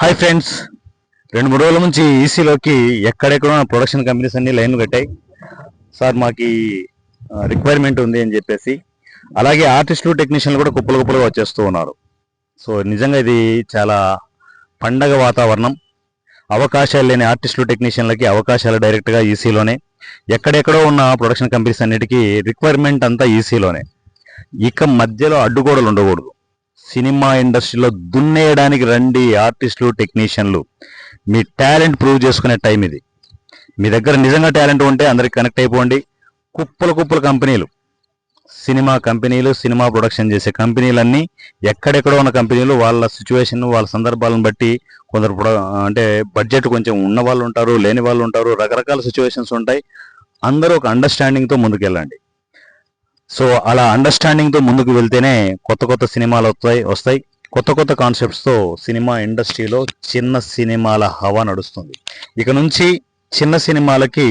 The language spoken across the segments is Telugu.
హాయ్ ఫ్రెండ్స్ రెండు మూడు రోజుల నుంచి ఈసీలోకి ఎక్కడెక్కడ ప్రొడక్షన్ కంపెనీస్ అన్ని లైన్ కట్టాయి. సార్ మాకు రిక్వైర్మెంట్ ఉంది అని చెప్పేసి. అలాగే ఆర్టిస్టులు టెక్నీషియన్లు కూడా కుప్పలు కుప్పలుగా వచ్చేస్తూ ఉన్నారు. సో నిజంగా ఇది చాలా పండగ వాతావరణం. అవకాశాలు లేని ఆర్టిస్టులు టెక్నీషియన్లకి అవకాశాలు డైరెక్ట్గా ఈసీలోనే ఎక్కడెక్కడో ఉన్న ప్రొడక్షన్ కంపెనీస్ అన్నిటికీ రిక్వైర్మెంట్ అంతా ఈసీలోనే ఇక మధ్యలో అడ్డుగోడలు ఉండకూడదు. సినిమా ఇండస్ట్రీలో దున్నేయడానికి రండి ఆర్టిస్టులు టెక్నీషియన్లు. మీ టాలెంట్ ప్రూవ్ చేసుకునే టైం ఇది. మీ దగ్గర నిజంగా టాలెంట్ ఉంటే అందరికి కనెక్ట్ అయిపోండి. కుప్పల కుప్పల కంపెనీలు. సినిమా కంపెనీలు సినిమా ప్రొడక్షన్ చేసే కంపెనీలన్నీ ఎక్కడెక్కడో ఉన్న కంపెనీలు వాళ్ళ సిచ్యువేషన్ వాళ్ళ సందర్భాలను బట్టి కొందరు ప్రొడ- అంటే బడ్జెట్ కొంచెం ఉన్న వాళ్ళు ఉంటారు లేని వాళ్ళు ఉంటారు రకరకాల సిచ్యువేషన్స్ ఉంటాయి. అందరూ ఒక అండర్స్టాండింగ్తో ముందుకెళ్ళండి. సో అలా అండర్స్టాండింగ్తో ముందుకు వెళ్తేనే కొత్త కొత్త సినిమాలు వస్తాయి వస్తాయి. కొత్త కొత్త కాన్సెప్ట్స్తో సినిమా ఇండస్ట్రీలో చిన్న సినిమాల హవా నడుస్తుంది. ఇక నుంచి చిన్న సినిమాలకి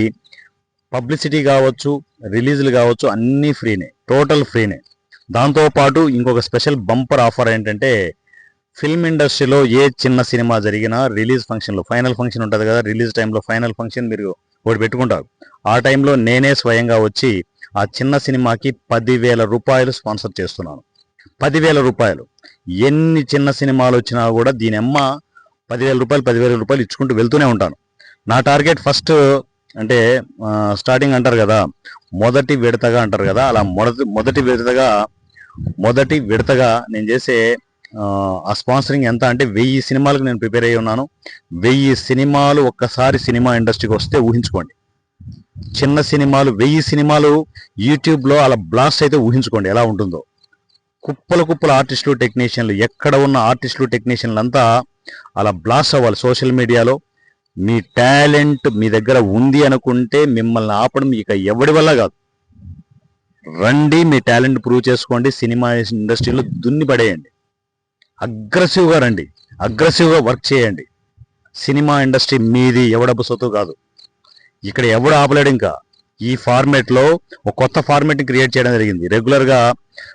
పబ్లిసిటీ కావచ్చు రిలీజ్లు కావచ్చు అన్నీ ఫ్రీనే టోటల్ ఫ్రీనే. దాంతో పాటు ఇంకొక స్పెషల్ బంపర్ ఆఫర్ ఏంటంటే ఫిల్మ్ ఇండస్ట్రీలో ఏ చిన్న సినిమా జరిగినా రిలీజ్ ఫంక్షన్లో ఫైనల్ ఫంక్షన్ ఉంటుంది కదా రిలీజ్ టైంలో ఫైనల్ ఫంక్షన్ మీరు ఒకటి పెట్టుకుంటారు ఆ టైంలో నేనే స్వయంగా వచ్చి ఆ చిన్న సినిమాకి పదివేల రూపాయలు స్పాన్సర్ చేస్తున్నాను. పదివేల రూపాయలు. ఎన్ని చిన్న సినిమాలు వచ్చినా కూడా దీని అమ్మ పదివేల రూపాయలు పదివేల రూపాయలు ఇచ్చుకుంటూ వెళ్తూనే ఉంటాను. నా టార్గెట్ ఫస్ట్ అంటే స్టార్టింగ్ అంటారు కదా మొదటి విడతగా అంటారు కదా అలా మొదటి మొదటి విడతగా మొదటి విడతగా నేను చేసే ఆ, స్పాన్సరింగ్ ఎంత అంటే వెయ్యి సినిమాలకు నేను ప్రిపేర్ అయ్యి ఉన్నాను. వెయ్యి సినిమాలు ఒక్కసారి సినిమా ఇండస్ట్రీకి వస్తే ఊహించుకోండి. చిన్న సినిమాలు వెయ్యి సినిమాలు యూట్యూబ్లో అలా బ్లాస్ట్ అయితే ఊహించుకోండి ఎలా ఉంటుందో. కుప్పల కుప్పల ఆర్టిస్టులు టెక్నీషియన్లు ఎక్కడ ఉన్న ఆర్టిస్టులు టెక్నీషియన్లు అంతా అలా బ్లాస్ట్ అవ్వాలి సోషల్ మీడియాలో. మీ టాలెంట్ మీ దగ్గర ఉంది అనుకుంటే మిమ్మల్ని ఆపడం ఇక ఎవడి వల్ల కాదు. రండి మీ టాలెంట్ ప్రూవ్ చేసుకోండి సినిమా ఇండస్ట్రీలో దున్ని పడేయండి. అగ్రెసివ్గా రండి. అగ్రెసివ్గా వర్క్ చేయండి. సినిమా ఇండస్ట్రీ మీది ఎవడబ్బు సొత్తు కాదు. ఇక్కడ ఎవడు ఆపలేడు ఇంకా? ఈ ఫార్మేట్లో ఒక కొత్త ఫార్మేట్ని క్రియేట్ చేయడం జరిగింది. రెగ్యులర్గా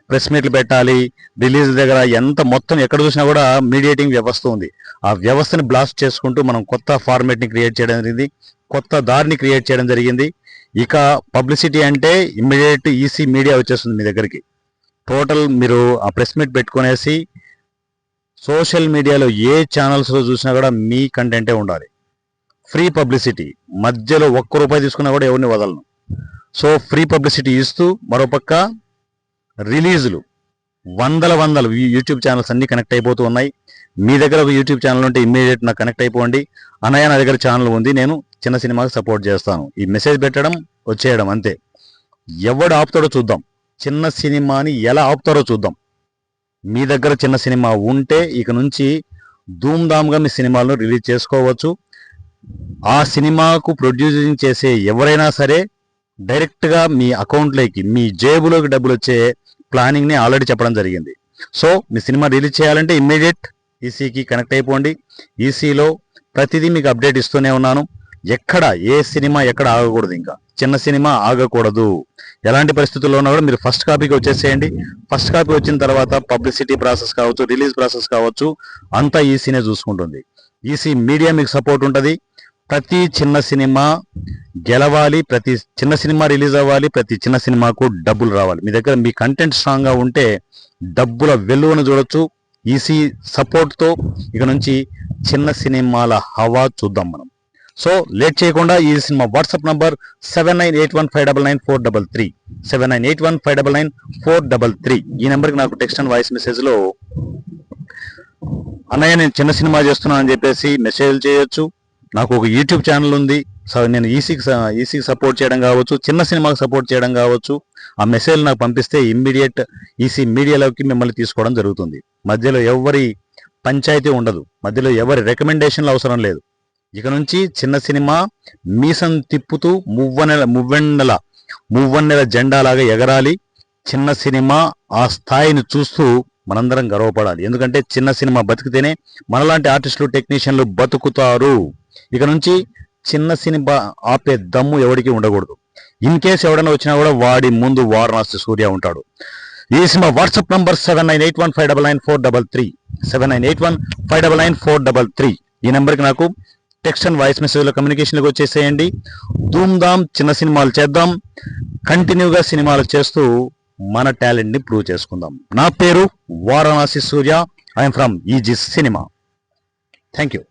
ప్రెస్ మీట్లు పెట్టాలి. రిలీజ్ దగ్గర ఎంత మొత్తం ఎక్కడ చూసినా కూడా మీడియేటింగ్ వ్యవస్థ ఉంది. ఆ వ్యవస్థని బ్లాస్ట్ చేసుకుంటూ మనం కొత్త ఫార్మేట్ని క్రియేట్ చేయడం జరిగింది. కొత్త దారిని క్రియేట్ చేయడం జరిగింది. ఇక పబ్లిసిటీ అంటే ఇమ్మీడియట్ ఈసీ మీడియా వచ్చేస్తుంది మీ దగ్గరికి. టోటల్ మీరు ఆ ప్రెస్ మీట్ పెట్టుకునేసి సోషల్ మీడియాలో ఏ ఛానల్స్లో చూసినా కూడా మీ కంటెంటే ఉండాలి. Free publicity. మధ్యలో ఒక్క రూపాయి తీసుకున్నా కూడా ఎవరిని వదలను. సో ఫ్రీ పబ్లిసిటీ ఇస్తూ మరోపక్క రిలీజులు. వందల వందలు యూట్యూబ్ ఛానల్స్ అన్నీ కనెక్ట్ అయిపోతూ ఉన్నాయి. మీ దగ్గర ఒక యూట్యూబ్ ఛానల్ ఉంటే ఇమ్మీడియట్ నాకు కనెక్ట్ అయిపోండి. అనయ్య నా దగ్గర ఛానల్ ఉంది. నేను చిన్న సినిమాకి సపోర్ట్ చేస్తాను. ఈ మెసేజ్ పెట్టడం వచ్చేయడం అంతే. ఎవడు ఆపుతాడో చూద్దాం. చిన్న సినిమాని ఎలా ఆపుతారో చూద్దాం. మీ దగ్గర చిన్న సినిమా ఉంటే ఇక నుంచి ధూమ్ధామ్గా మీ సినిమాలను రిలీజ్ చేసుకోవచ్చు. ఆ సినిమాకు ప్రొడ్యూసింగ్ చేసే ఎవరైనా సరే డైరెక్ట్గా మీ అకౌంట్లోకి మీ జేబులోకి డబ్బులు వచ్చే ప్లానింగ్ని ఆల్రెడీ చెప్పడం జరిగింది. సో మీ సినిమా రిలీజ్ చేయాలంటే ఇమ్మీడియట్ ఈసీకి కనెక్ట్ అయిపోండి. ఈసీలో ప్రతిదీ మీకు అప్డేట్ ఇస్తూనే ఉన్నాను. ఎక్కడ ఏ సినిమా ఎక్కడ ఆగకూడదు ఇంకా? చిన్న సినిమా ఆగకూడదు. ఎలాంటి పరిస్థితుల్లో ఉన్నా కూడా మీరు ఫస్ట్ కాపీకి వచ్చేసేయండి. ఫస్ట్ కాపీ వచ్చిన తర్వాత పబ్లిసిటీ ప్రాసెస్ కావచ్చు రిలీజ్ ప్రాసెస్ కావచ్చు అంతా ఈసీనే చూసుకుంటుంది. ఈసీ మీడియా మీకు సపోర్ట్ ఉంటుంది. ప్రతి చిన్న సినిమా గెలవాలి ప్రతి చిన్న సినిమా రిలీజ్ అవ్వాలి ప్రతి చిన్న సినిమాకు డబ్బులు రావాలి. మీ దగ్గర మీ కంటెంట్ స్ట్రాంగ్గా ఉంటే డబ్బుల వెలువను చూడొచ్చు. ఈసీ సపోర్ట్తో ఇక నుంచి చిన్న సినిమాల హవా చూద్దాం మనం. సో లేట్ చేయకుండా ఈ cinema WhatsApp number seven nine eight one five double nine four double three. Seven nine eight one five double nine four double three. ఈ నెంబర్కి నాకు టెక్స్ట్ అండ్ వాయిస్ మెసేజ్లో అన్నయ్య నేను చిన్న సినిమా చేస్తున్నాను అని చెప్పేసి మెసేజ్ చేయొచ్చు. నాకు ఒక యూట్యూబ్ ఛానల్ ఉంది. సో నేను ఈసీకి ఈసీకి సపోర్ట్ చేయడం కావచ్చు చిన్న సినిమాకి సపోర్ట్ చేయడం కావచ్చు. ఆ మెసేజ్ నాకు పంపిస్తే ఇమ్మీడియట్ ఈసీ మీడియాలోకి మిమ్మల్ని తీసుకోవడం జరుగుతుంది. మధ్యలో ఎవరి పంచాయతీ ఉండదు. మధ్యలో ఎవరి రికమెండేషన్లు అవసరం లేదు. ఇక నుంచి చిన్న సినిమా మీసం తిప్పుతూ మువ్వనెల మువ్వెన్నెల మువ్వన్నెల జెండాలాగా ఎగరాలి. చిన్న సినిమా ఆ స్థాయిని చూస్తూ మనందరం గర్వపడాలి. ఎందుకంటే చిన్న సినిమా బతికితేనే మనలాంటి ఆర్టిస్టులు టెక్నీషియన్లు బతుకుతారు. ఇక నుంచి చిన్న సినిమా ఆపే దమ్ము ఎవడికి ఉండకూడదు. ఇన్ కేస్ ఎవడైనా వచ్చినా కూడా వాడి ముందు వారణాసి సూర్య ఉంటాడు. ఈ cinema WhatsApp number seven nine eight one five double nine four double three. Seven nine eight one five double nine four double three. ఈ నెంబర్కి నాకు టెక్స్ట్ అండ్ వాయిస్ మెసేజ్లో కమ్యూనికేషన్కి వచ్చేసేయండి. ధూమ్ ధామ్ చిన్న సినిమాలు చేద్దాం. కంటిన్యూగా సినిమాలు చేస్తూ మన టాలెంట్ని ప్రూవ్ చేసుకుందాం. నా పేరు Varanasi Surya. I'm from Easy Cinema thank you